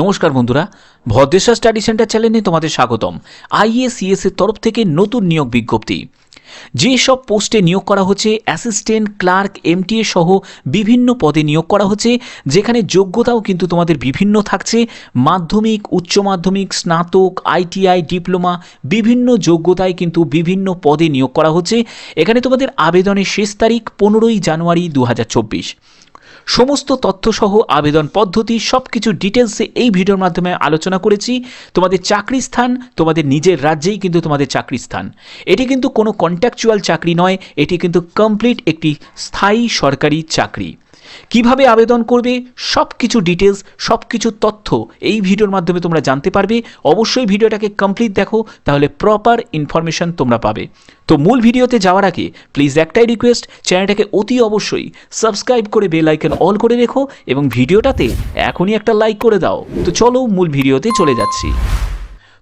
নমস্কার বন্ধুরা, Bhadreswar study centre চ্যানেলে তোমাদের স্বাগতম। আইএসিএস এর তরফ থেকে নতুন নিয়োগ বিজ্ঞপ্তি। যে সব পোস্টে নিয়োগ করা হচ্ছে, অ্যাসিস্ট্যান্ট, ক্লার্ক এমটিএ সহ বিভিন্ন পদে নিয়োগ করা হচ্ছে, যেখানে যোগ্যতাও কিন্তু তোমাদের বিভিন্ন থাকছে। মাধ্যমিক, উচ্চ মাধ্যমিক, স্নাতক, আইটিআই, ডিপ্লোমা, বিভিন্ন যোগ্যতায় কিন্তু বিভিন্ন পদে নিয়োগ করা হচ্ছে। এখানে তোমাদের আবেদনের শেষ তারিখ পনেরোই জানুয়ারি দু হাজার চব্বিশ। সমস্ত তথ্যসহ আবেদন পদ্ধতি সব কিছু ডিটেলসে এই ভিডিওর মাধ্যমে আলোচনা করেছি। তোমাদের চাকরি স্থান, তোমাদের নিজের রাজ্যেই কিন্তু তোমাদের চাকরি স্থান। এটি কিন্তু কোনো কন্ট্যাকচুয়াল চাকরি নয়, এটি কিন্তু কমপ্লিট একটি স্থায়ী সরকারি চাকরি। কীভাবে আবেদন করবে সব কিছু ডিটেলস সব কিছু তথ্য এই ভিডিওর মাধ্যমে তোমরা জানতে পারবে। অবশ্যই ভিডিওটাকে কমপ্লিট দেখো, তাহলে প্রপার ইনফরমেশন তোমরা পাবে। তো মূল ভিডিওতে যাওয়ার আগে প্লিজ একটাই রিকোয়েস্ট চ্যানেলটাকে অতি অবশ্যই সাবস্ক্রাইব করে বেল আইকন অল করে রেখো এবং ভিডিওটাতে এখনই একটা লাইক করে দাও। তো চলো মূল ভিডিওতে চলে যাচ্ছি।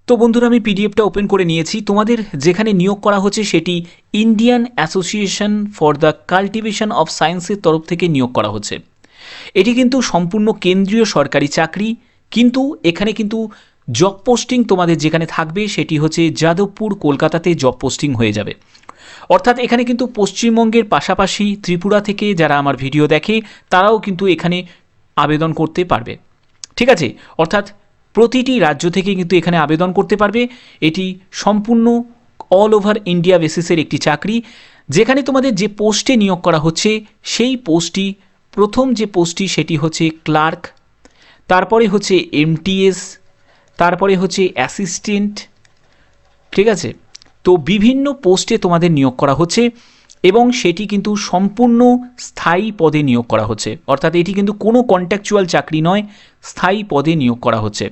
তো বন্ধুরা, আমি পিডিএফটা ওপেন করে নিয়েছি। তোমাদের যেখানে নিয়োগ করা হচ্ছে সেটি Indian Association for the Cultivation of সায়েন্সের তরফ থেকে নিয়োগ করা হচ্ছে। এটি কিন্তু সম্পূর্ণ কেন্দ্রীয় সরকারি চাকরি, কিন্তু এখানে কিন্তু জব পোস্টিং তোমাদের যেখানে থাকবে সেটি হচ্ছে যাদবপুর, কলকাতাতে জব পোস্টিং হয়ে যাবে। অর্থাৎ এখানে কিন্তু পশ্চিমবঙ্গের পাশাপাশি ত্রিপুরা থেকে যারা আমার ভিডিও দেখে, তারাও কিন্তু এখানে আবেদন করতে পারবে। ঠিক আছে? অর্থাৎ প্রতিটি রাজ্য থেকে কিন্তু এখানে আবেদন করতে পারবে। এটি সম্পূর্ণ অল ওভার ইন্ডিয়া বেসিসের একটি চাকরি। যেখানে তোমাদের যে পোস্টে নিয়োগ করা হচ্ছে, সেই পোস্টটি প্রথম যে পোস্টটি সেটি হচ্ছে ক্লার্ক তারপরে হচ্ছে এমটিএস তারপরে হচ্ছে অ্যাসিস্ট্যান্ট ঠিক আছে? তো বিভিন্ন পোস্টে তোমাদের নিয়োগ করা হচ্ছে এবং সেটি কিন্তু সম্পূর্ণ স্থায়ী পদে নিয়োগ করা হচ্ছে। অর্থাৎ এটি কিন্তু কোনো কন্ট্যাকচুয়াল চাকরি নয়, স্থায়ী পদে নিয়োগ করা হচ্ছে।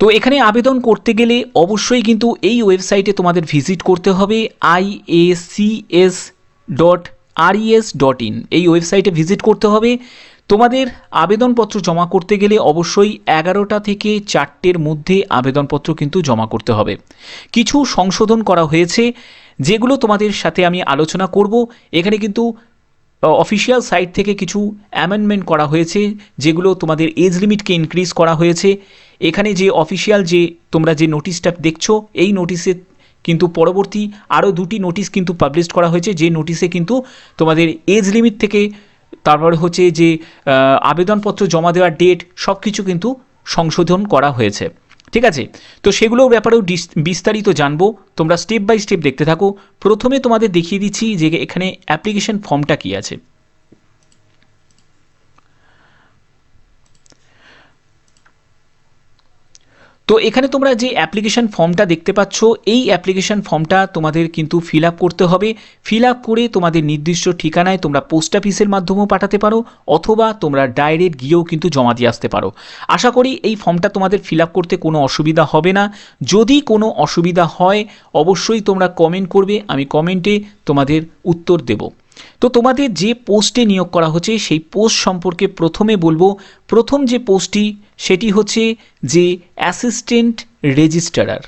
তো এখানে আবেদন করতে গেলে অবশ্যই কিন্তু এই ওয়েবসাইটে তোমাদের ভিজিট করতে হবে IACS dot RES dot in এই ওয়েবসাইটে ভিজিট করতে হবে। তোমাদের আবেদনপত্র জমা করতে গেলে অবশ্যই এগারোটা থেকে চারটের মধ্যে আবেদনপত্র কিন্তু জমা করতে হবে। কিছু সংশোধন করা হয়েছে, যেগুলো তোমাদের সাথে আমি আলোচনা করব। এখানে কিন্তু অফিসিয়াল সাইট থেকে কিছু অ্যামেন্ডমেন্ট করা হয়েছে, যেগুলো তোমাদের এজ লিমিটকে ইনক্রিজ করা হয়েছে। এখানে যে অফিসিয়াল যে তোমরা যে নোটিশটা দেখছ, এই নোটিশে কিন্তু পরবর্তী আরও দুটি নোটিশ কিন্তু পাবলিশ করা হয়েছে। যে নোটিশে কিন্তু তোমাদের এজ লিমিট থেকে তারপরে হচ্ছে যে আবেদনপত্র জমা দেওয়ার ডেট সব কিছু কিন্তু সংশোধন করা হয়েছে। ঠিক আছে? তো সেগুলোর ব্যাপারেও বিস্তারিত জানব। তোমরা স্টেপ বাই স্টেপ দেখতে থাকো। প্রথমে তোমাদের দেখিয়ে দিচ্ছি যে এখানে অ্যাপ্লিকেশন ফর্মটা কী আছে। তো এখানে তোমরা যে অ্যাপ্লিকেশন ফর্মটা দেখতে পাচ্ছ, এই অ্যাপ্লিকেশন ফর্মটা তোমাদের কিন্তু ফিল আপ করতে হবে। ফিল আপ করে তোমাদের নির্দিষ্ট ঠিকানায় তোমরা পোস্ট অফিসের মাধ্যমেও পাঠাতে পারো, অথবা তোমরা ডাইরেক্ট গিয়েও কিন্তু জমা দিয়ে আসতে পারো। আশা করি এই ফর্মটা তোমাদের ফিল আপ করতে কোনো অসুবিধা হবে না। যদি কোনো অসুবিধা হয়, অবশ্যই তোমরা কমেন্ট করবে, আমি কমেন্টে তোমাদের উত্তর দেবো। তো তোমাদের যে পোস্টে নিয়োগ করা হচ্ছে, সেই পোস্ট সম্পর্কে প্রথমে বলব, প্রথম যে পোস্টটি, সেটি হচ্ছে যে অ্যাসিস্ট্যান্ট রেজিস্ট্রার।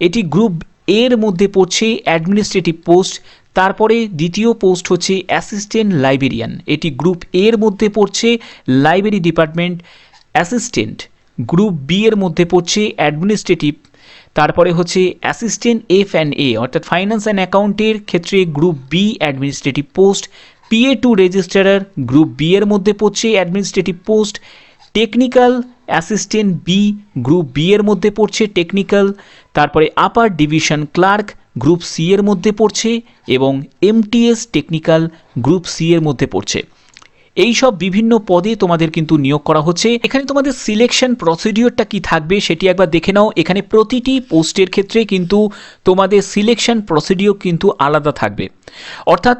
এটি গ্রুপ এর মধ্যে পড়ছে, অ্যাডমিনিস্ট্রেটিভ পোস্ট, তারপরে দ্বিতীয় পোস্ট হচ্ছে অ্যাসিস্ট্যান্ট লাইব্রেরিয়ান। এটি গ্রুপ এর মধ্যে পড়ছে, library department assistant. Group B এর মধ্যে পড়ছে, অ্যাডমিনিস্ট্রেটিভ তারপরে হচ্ছে অ্যাসিস্ট্যান্ট এফ অ্যান্ড এ অর্থাৎ ফাইন্যান্স অ্যান্ড অ্যাকাউন্টের ক্ষেত্রে group B administrative post PA to registrar group B এর মধ্যে পড়ছে administrative post technical assistant B group B এর মধ্যে পড়ছে টেকনিক্যাল তারপরে upper division clerk group C এর মধ্যে পড়ছে এবং এমটিএস টেকনিক্যাল গ্রুপ সি এর মধ্যে পড়ছে। এই সব বিভিন্ন পদে তোমাদের কিন্তু নিয়োগ করা হচ্ছে। এখানে তোমাদের সিলেকশন প্রসিডিওরটা কি থাকবে সেটি একবার দেখে নাও। এখানে প্রতিটি পোস্টের ক্ষেত্রে কিন্তু তোমাদের সিলেকশন প্রসিডিওর কিন্তু আলাদা থাকবে। অর্থাৎ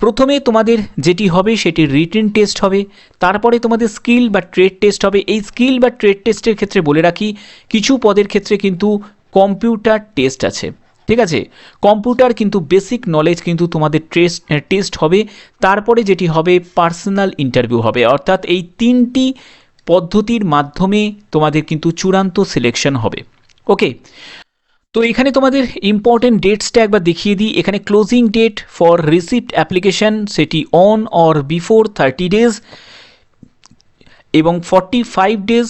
প্রথমে তোমাদের যেটি হবে সেটি রিটেন টেস্ট হবে, তারপরে তোমাদের স্কিল বা ট্রেড টেস্ট হবে। এই স্কিল বা ট্রেড টেস্টের ক্ষেত্রে বলে রাখি, কিছু পদের ক্ষেত্রে কিন্তু কম্পিউটার টেস্ট আছে। ঠিক আছে? কম্পিউটার কিন্তু বেসিক নলেজ কিন্তু তোমাদের টেস্ট টেস্ট হবে। তারপরে যেটি হবে পার্সোনাল ইন্টারভিউ হবে। অর্থাৎ এই তিনটি পদ্ধতির মাধ্যমে তোমাদের কিন্তু চূড়ান্ত সিলেকশন হবে। ওকে তো এখানে তোমাদের ইম্পর্টেন্ট ডেটসটা একবার দেখিয়ে দিই। এখানে closing date for receipt application সেটি on or before thirty days এবং forty five days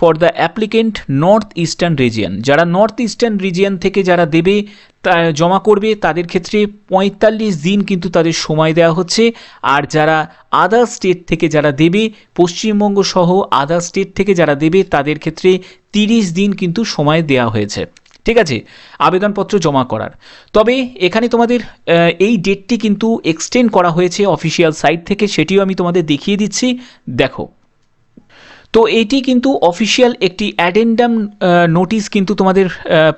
for the applicant north eastern region যারা নর্থ ইস্টার্ন রিজিয়ন থেকে যারা দেবে জমা করবে, তাদের ক্ষেত্রে পঁয়তাল্লিশ দিন কিন্তু তাদের সময় দেওয়া হচ্ছে। আর যারা আদার স্টেট থেকে যারা দেবে, পশ্চিমবঙ্গ সহ আদার স্টেট থেকে যারা দেবে, তাদের ক্ষেত্রে তিরিশ দিন কিন্তু সময় দেওয়া হয়েছে। ঠিক আছে? আবেদনপত্র জমা করার। তবে এখানে তোমাদের এই ডেটটি কিন্তু এক্সটেন্ড করা হয়েছে অফিসিয়াল সাইট থেকে, সেটিও আমি তোমাদের দেখিয়ে দিচ্ছি। দেখো। তো এটি কিন্তু অফিসিয়াল একটি অ্যাডেন্ডাম নোটিশ কিন্তু তোমাদের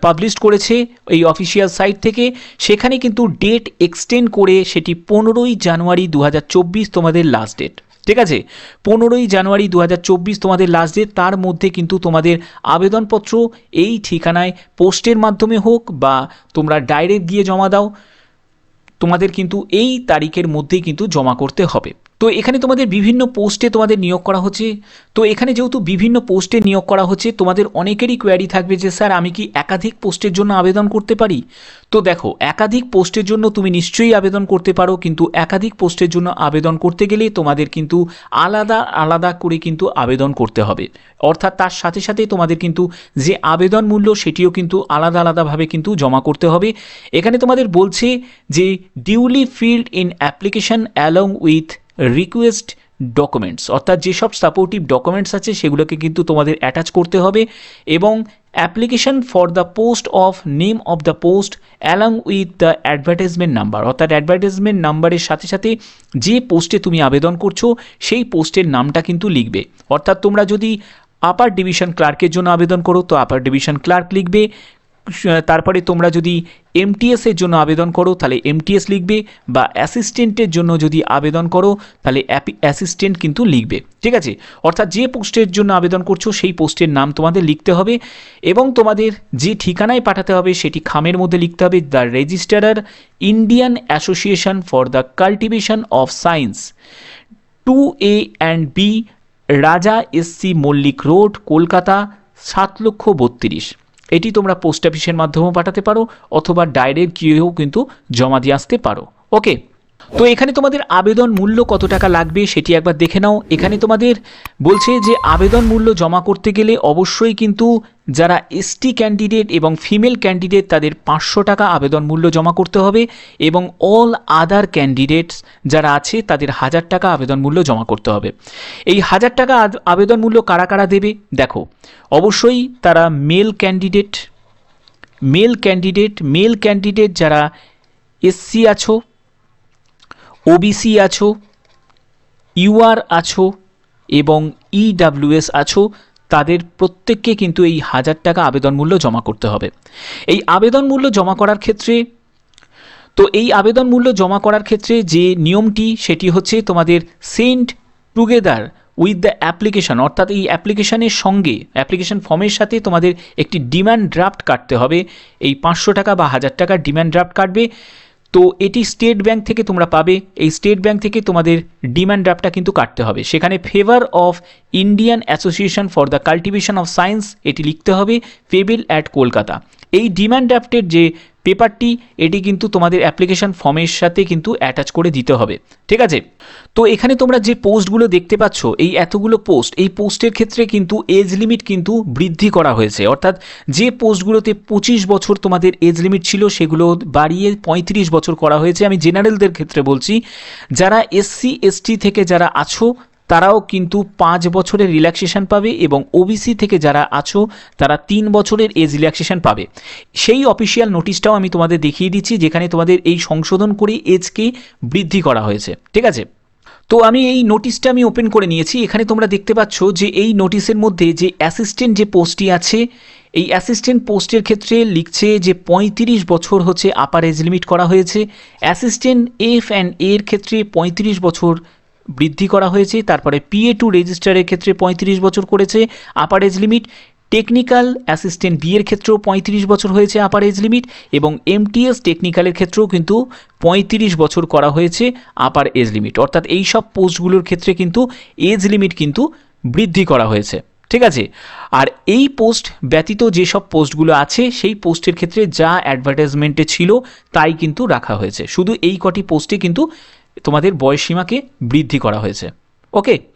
পাবলিশ করেছে এই অফিসিয়াল সাইট থেকে। সেখানে কিন্তু ডেট এক্সটেন্ড করে সেটি পনেরোই জানুয়ারি দু হাজার চব্বিশ তোমাদের লাস্ট ডেট ঠিক আছে? পনেরোই জানুয়ারি দু হাজার চব্বিশ তোমাদের লাস্ট ডেট তার মধ্যে কিন্তু তোমাদের আবেদনপত্র এই ঠিকানায় পোস্টের মাধ্যমে হোক বা তোমরা ডাইরেক্ট গিয়ে জমা দাও। তোমাদের কিন্তু এই তারিখের মধ্যেই কিন্তু জমা করতে হবে। তো এখানে তোমাদের বিভিন্ন পোস্টে তোমাদের নিয়োগ করা হচ্ছে। তো এখানে যেহেতু বিভিন্ন পোস্টে নিয়োগ করা হচ্ছে, তোমাদের অনেকেরই কোয়ারি থাকবে যে, স্যার, আমি কি একাধিক পোস্টের জন্য আবেদন করতে পারি? তো দেখো, একাধিক পোস্টের জন্য তুমি নিশ্চয়ই আবেদন করতে পারো, কিন্তু একাধিক পোস্টের জন্য আবেদন করতে গেলে তোমাদের কিন্তু আলাদা আলাদা করে কিন্তু আবেদন করতে হবে। অর্থাৎ তার সাথে সাথে তোমাদের কিন্তু যে আবেদন মূল্য, সেটিও কিন্তু আলাদা আলাদাভাবে কিন্তু জমা করতে হবে। এখানে তোমাদের বলছে যে duly filled in application along with request documents অর্থাৎ যেসব সাপোর্টিভ ডকুমেন্টস আছে, সেগুলোকে কিন্তু তোমাদের অ্যাটাচ করতে হবে এবং application for the post of name of the post along with the advertisement number অর্থাৎ অ্যাডভার্টাইজমেন্ট নাম্বারের সাথে সাথে যে পোস্টে তুমি আবেদন করছ, সেই পোস্টের নামটা কিন্তু লিখবে। অর্থাৎ তোমরা যদি আপার ডিভিশন ক্লার্কের জন্য আবেদন করো, তো আপার ডিভিশন ক্লার্ক লিখবে। তারপরে তোমরা যদি এমটিএস এর জন্য আবেদন করো, তাহলে এমটিএস লিখবে বা অ্যাসিস্ট্যান্টের জন্য যদি আবেদন করো, তাহলে অ্যাসিস্ট্যান্ট কিন্তু লিখবে। ঠিক আছে? অর্থাৎ যে পোস্টের জন্য আবেদন করছ, সেই পোস্টের নাম তোমাদের লিখতে হবে এবং তোমাদের যে ঠিকানায় পাঠাতে হবে, সেটি খামের মধ্যে লিখতে হবে, the registrar Indian Association for the Cultivation of Science two A and B, Raja SC Mallick road, Kolkata, সাত লক্ষ বত্রিশ। এটি তোমরা পোস্ট অফিসের মাধ্যমেও পাঠাতে পারো, অথবা ডাইরেক্ট গিয়েও কিন্তু জমা দিয়ে আসতে পারো। ওকে তো এখানে তোমাদের আবেদন মূল্য কত টাকা লাগবে সেটি একবার দেখে নাও। এখানে তোমাদের বলছে যে আবেদন মূল্য জমা করতে গেলে অবশ্যই কিন্তু যারা এসটি ক্যান্ডিডেট এবং ফিমেল ক্যান্ডিডেট তাদের পাঁচশো টাকা আবেদন মূল্য জমা করতে হবে এবং অল আদার ক্যান্ডিডেটস যারা আছে তাদের হাজার টাকা আবেদন মূল্য জমা করতে হবে। এই হাজার টাকা আবেদন মূল্য কারা কারা দেবে? দেখো, অবশ্যই তারা male candidate male candidate male candidate যারা এসসি আছো ওবিসি আছো ইউআর আছো এবং ইডাব্লিউএস আছো, তাদের প্রত্যেককে কিন্তু এই হাজার টাকা আবেদন মূল্য জমা করতে হবে। এই আবেদন মূল্য জমা করার ক্ষেত্রে, তো এই আবেদন মূল্য জমা করার ক্ষেত্রে যে নিয়মটি, সেটি হচ্ছে তোমাদের sent together with the application অর্থাৎ এই অ্যাপ্লিকেশনের সঙ্গে অ্যাপ্লিকেশন ফর্মের সাথে তোমাদের একটি ডিমান্ড ড্রাফট কাটতে হবে। এই পাঁচশো টাকা বা হাজার টাকার ডিমান্ড ড্রাফট কাটবে। তো এটি স্টেট ব্যাংক থেকে তোমরা পাবে। এই স্টেট ব্যাংক থেকে তোমাদের ডিম্যান্ড ড্রাফটটা কিন্তু কাটতে হবে। সেখানে favour of Indian Association for the Cultivation of Science এটি লিখতে হবে ফেবিল অ্যাট কলকাতা এই ডিম্যান্ড ড্রাফটের যে পেপারটি, এটি কিন্তু তোমাদের অ্যাপ্লিকেশন ফর্মের সাথে কিন্তু অ্যাটাচ করে দিতে হবে, ঠিক আছে? তো এখানে তোমরা যে পোস্টগুলো দেখতে পাচ্ছ, এই এতগুলো পোস্ট এই পোস্টের ক্ষেত্রে কিন্তু এজ লিমিট কিন্তু বৃদ্ধি করা হয়েছে। অর্থাৎ যে পোস্টগুলোতে পঁচিশ বছর তোমাদের এজ লিমিট ছিল, সেগুলো বাড়িয়ে পঁয়ত্রিশ বছর করা হয়েছে। আমি জেনারেলদের ক্ষেত্রে বলছি, যারা এসসি এসটি থেকে যারা আছো তারাও কিন্তু পাঁচ বছরের রিল্যাক্সেশন পাবে এবং ওবিসি থেকে যারা আছো, তারা তিন বছরের এজ রিল্যাক্সেশন পাবে। সেই অফিসিয়াল নোটিশটাও আমি তোমাদের দেখিয়ে দিচ্ছি, যেখানে তোমাদের এই সংশোধন করে এজকে বৃদ্ধি করা হয়েছে। ঠিক আছে? তো আমি এই নোটিশটা আমি ওপেন করে নিয়েছি। এখানে তোমরা দেখতে পাচ্ছ যে এই নোটিশের মধ্যে যে অ্যাসিস্ট্যান্ট যে পোস্টটি আছে, এই অ্যাসিস্ট্যান্ট পোস্টের ক্ষেত্রে লিখছে যে পঁয়ত্রিশ বছর হচ্ছে আপার এজ লিমিট করা হয়েছে। অ্যাসিস্ট্যান্ট এফ অ্যান্ড এর ক্ষেত্রে পঁয়ত্রিশ বছর বৃদ্ধি করা হয়েছে, তারপরে পিএ টু রেজিস্টারের ক্ষেত্রে পঁয়ত্রিশ বছর করেছে upper age limit technical assistant B এর ক্ষেত্রেও পঁয়ত্রিশ বছর হয়েছে আপার এজ লিমিট এবং এমটিএস টেকনিক্যালের ক্ষেত্রেও কিন্তু পঁয়ত্রিশ বছর করা হয়েছে আপার এজ লিমিট অর্থাৎ এই সব পোস্টগুলোর ক্ষেত্রে কিন্তু এজ লিমিট কিন্তু বৃদ্ধি করা হয়েছে। ঠিক আছে? আর এই পোস্ট ব্যতীত যেসব পোস্টগুলো আছে, সেই পোস্টের ক্ষেত্রে যা অ্যাডভার্টাইজমেন্টে ছিল, তাই কিন্তু রাখা হয়েছে। শুধু এই কটি পোস্টে কিন্তু তোমাদের বয়সসীমাকে বৃদ্ধি করা হয়েছে। ওকে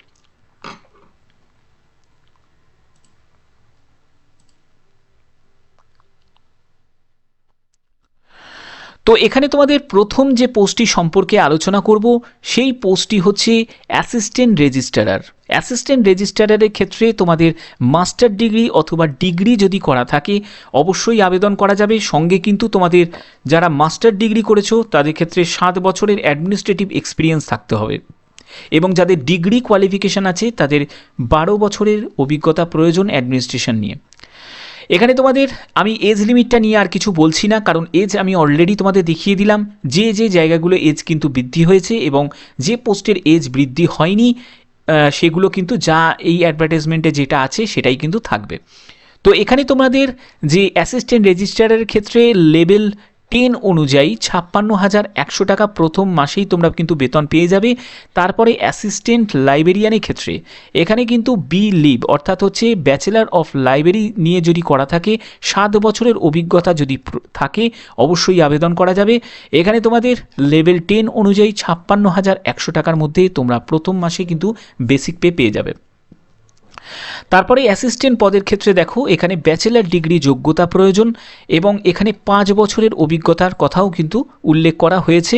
তো এখানে তোমাদের প্রথম যে পোস্টটি সম্পর্কে আলোচনা করব, সেই পোস্টটি হচ্ছে অ্যাসিস্ট্যান্ট রেজিস্ট্রার। অ্যাসিস্ট্যান্ট রেজিস্ট্রারের ক্ষেত্রে তোমাদের মাস্টার ডিগ্রি অথবা ডিগ্রি যদি করা থাকে, অবশ্যই আবেদন করা যাবে। সঙ্গে কিন্তু তোমাদের যারা মাস্টার ডিগ্রি করেছ, তাদের ক্ষেত্রে সাত বছরের অ্যাডমিনিস্ট্রেটিভ এক্সপিরিয়েন্স থাকতে হবে। এবং যাদের ডিগ্রি কোয়ালিফিকেশান আছে, তাদের বারো বছরের অভিজ্ঞতা প্রয়োজন অ্যাডমিনিস্ট্রেশন নিয়ে। এখানে তোমাদের আমি এজ লিমিটটা নিয়ে আর কিছু বলছি না, কারণ এজ আমি অলরেডি তোমাদের দেখিয়ে দিলাম। যে যে জায়গাগুলো এজ কিন্তু বৃদ্ধি হয়েছে এবং যে পোস্টের এজ বৃদ্ধি হয়নি সেগুলো কিন্তু যা এই অ্যাডভার্টাইজমেন্টে যেটা আছে সেটাই কিন্তু থাকবে। তো এখানে তোমাদের যে অ্যাসিস্ট্যান্ট রেজিস্ট্রারের ক্ষেত্রে লেভেল টেন অনুযায়ী ছাপ্পান্ন হাজার একশো টাকা প্রথম মাসেই তোমরা কিন্তু বেতন পেয়ে যাবে। তারপরে অ্যাসিস্ট্যান্ট লাইব্রেরিয়ানের ক্ষেত্রে। এখানে কিন্তু বি লিভ অর্থাৎ হচ্ছে ব্যাচেলার অফ লাইব্রেরি নিয়ে যদি করা থাকে, সাত বছরের অভিজ্ঞতা যদি থাকে, অবশ্যই আবেদন করা যাবে। এখানে তোমাদের লেভেল টেন অনুযায়ী ছাপ্পান্ন হাজার একশো টাকার মধ্যে তোমরা প্রথম মাসে কিন্তু বেসিক পে পেয়ে যাবে। তারপরে অ্যাসিস্ট্যান্ট পদের ক্ষেত্রে দেখো, এখানে ব্যাচেলার ডিগ্রি যোগ্যতা প্রয়োজন এবং এখানে পাঁচ বছরের অভিজ্ঞতার কথাও কিন্তু উল্লেখ করা হয়েছে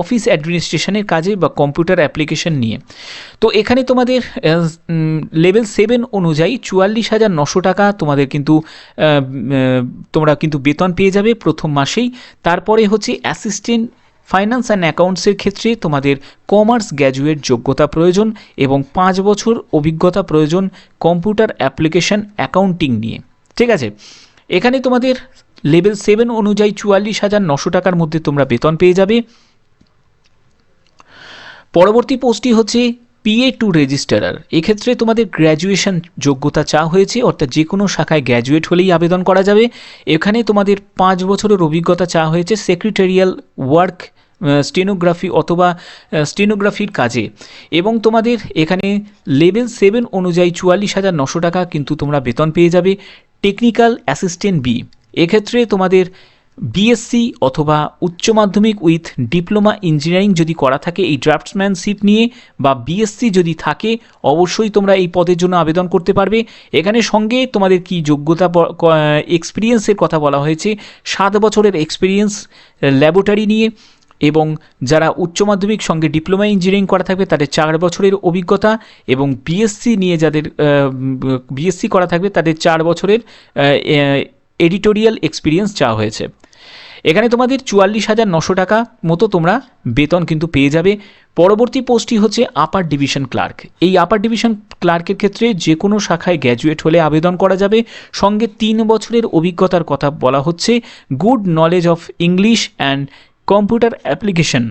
অফিস অ্যাডমিনিস্ট্রেশনের কাজে বা কম্পিউটার অ্যাপ্লিকেশন নিয়ে। তো এখানে তোমাদের লেভেল সেভেন অনুযায়ী চুয়াল্লিশ হাজার নশো টাকা তোমাদের কিন্তু তোমরা কিন্তু বেতন পেয়ে যাবে প্রথম মাসেই। তারপরে হচ্ছে অ্যাসিস্ট্যান্ট ফাইন্যান্স অ্যান্ড অ্যাকাউন্টসের ক্ষেত্রে তোমাদের কমার্স গ্র্যাজুয়েট যোগ্যতা প্রয়োজন এবং পাঁচ বছর অভিজ্ঞতা প্রয়োজন কম্পিউটার অ্যাপ্লিকেশান অ্যাকাউন্টিং নিয়ে। ঠিক আছে? এখানে তোমাদের লেভেল সেভেন অনুযায়ী চুয়াল্লিশ হাজার নশো টাকার মধ্যে তোমরা বেতন পেয়ে যাবে। পরবর্তী পোস্টটি হচ্ছে পিএ টু রেজিস্ট্রার এক্ষেত্রে তোমাদের গ্র্যাজুয়েশন যোগ্যতা চা হয়েছে, অর্থাৎ যে কোনো শাখায় গ্র্যাজুয়েট হলেই আবেদন করা যাবে। এখানে তোমাদের পাঁচ বছরের অভিজ্ঞতা চা হয়েছে সেক্রেটারিয়াল ওয়ার্ক স্টেনোগ্রাফি অথবা স্টেনোগ্রাফির কাজে। এবং তোমাদের এখানে লেভেল সেভেন অনুযায়ী চুয়াল্লিশ হাজার নশো টাকা কিন্তু তোমরা বেতন পেয়ে যাবে টেকনিক্যাল অ্যাসিস্ট্যান্ট বি এক্ষেত্রে তোমাদের বিএসসি অথবা উচ্চ মাধ্যমিক উইথ ডিপ্লোমা ইঞ্জিনিয়ারিং যদি করা থাকে এই ড্রাফটসম্যানশিপ নিয়ে বা বিএসসি যদি থাকে, অবশ্যই তোমরা এই পদের জন্য আবেদন করতে পারবে। এখানে সঙ্গে তোমাদের কি যোগ্যতা এক্সপিরিয়েন্সের কথা বলা হয়েছে, সাত বছরের এক্সপিরিয়েন্স ল্যাবরেটরি নিয়ে এবং যারা উচ্চ মাধ্যমিক সঙ্গে ডিপ্লোমা ইঞ্জিনিয়ারিং করা থাকবে তাদের চার বছরের অভিজ্ঞতা এবং বিএসসি নিয়ে যাদের বিএসসি করা থাকবে তাদের চার বছরের এডিটোরিয়াল এক্সপিরিয়েন্স চাওয়া হয়েছে। এখানে তোমাদের চুয়াল্লিশ হাজার নশো টাকা মতো তোমরা বেতন কিন্তু পেয়ে যাবে। পরবর্তী পোস্টটি হচ্ছে আপার ডিভিশন ক্লার্ক এই আপার ডিভিশন ক্লার্কের ক্ষেত্রে যে কোনো শাখায় গ্র্যাজুয়েট হলে আবেদন করা যাবে। সঙ্গে তিন বছরের অভিজ্ঞতার কথা বলা হচ্ছে। Good knowledge of English and computer application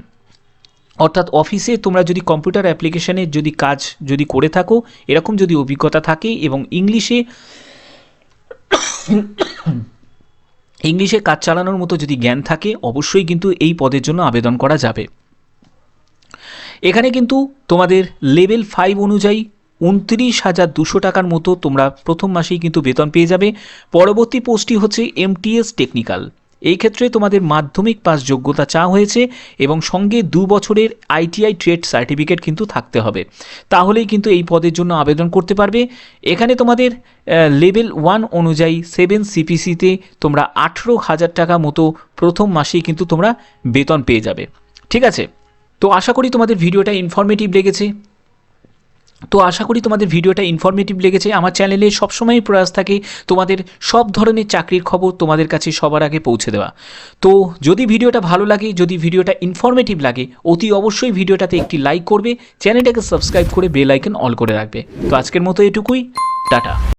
অর্থাৎ অফিসে তোমরা যদি কম্পিউটার অ্যাপ্লিকেশনের যদি কাজ যদি করে থাকো, এরকম যদি অভিজ্ঞতা থাকে এবং ইংলিশে ইংলিশে কাজ চালানোর মতো যদি জ্ঞান থাকে, অবশ্যই কিন্তু এই পদের জন্য আবেদন করা যাবে। এখানে কিন্তু তোমাদের লেভেল ফাইভ অনুযায়ী উনত্রিশ হাজার দুশো টাকার মতো তোমরা প্রথম মাসেই কিন্তু বেতন পেয়ে যাবে। পরবর্তী পোস্টটি হচ্ছে এমটিএস টেকনিক্যাল এই ক্ষেত্রে তোমাদের মাধ্যমিক পাস যোগ্যতা চা হয়েছে এবং সঙ্গে দু বছরের আইটিআই ট্রেড সার্টিফিকেট কিন্তু থাকতে হবে। তাহলেই কিন্তু এই পদের জন্য আবেদন করতে পারবে। এখানে তোমাদের লেভেল ওয়ান অনুযায়ী সেভেন সিপিসিতে তোমরা আঠেরো হাজার টাকা মতো প্রথম মাসেই কিন্তু তোমরা বেতন পেয়ে যাবে। ঠিক আছে? তো আশা করি তোমাদের ভিডিওটা ইনফরমেটিভ লেগেছে। তো আশা করি তোমাদের ভিডিওটা ইনফরমেটিভ লেগেছে। আমার চ্যানেলে সবসময়ই প্রয়াস থাকে তোমাদের সব ধরনের চাকরির খবর তোমাদের কাছে সবার আগে পৌঁছে দেওয়া। তো যদি ভিডিওটা ভালো লাগে, যদি ভিডিওটা ইনফরমেটিভ লাগে, অতি অবশ্যই ভিডিওটাতে একটি লাইক করবে চ্যানেলটাকে সাবস্ক্রাইব করে বেল আইকন অল করে রাখবে। তো আজকের মতো এটুকুই। টাটা।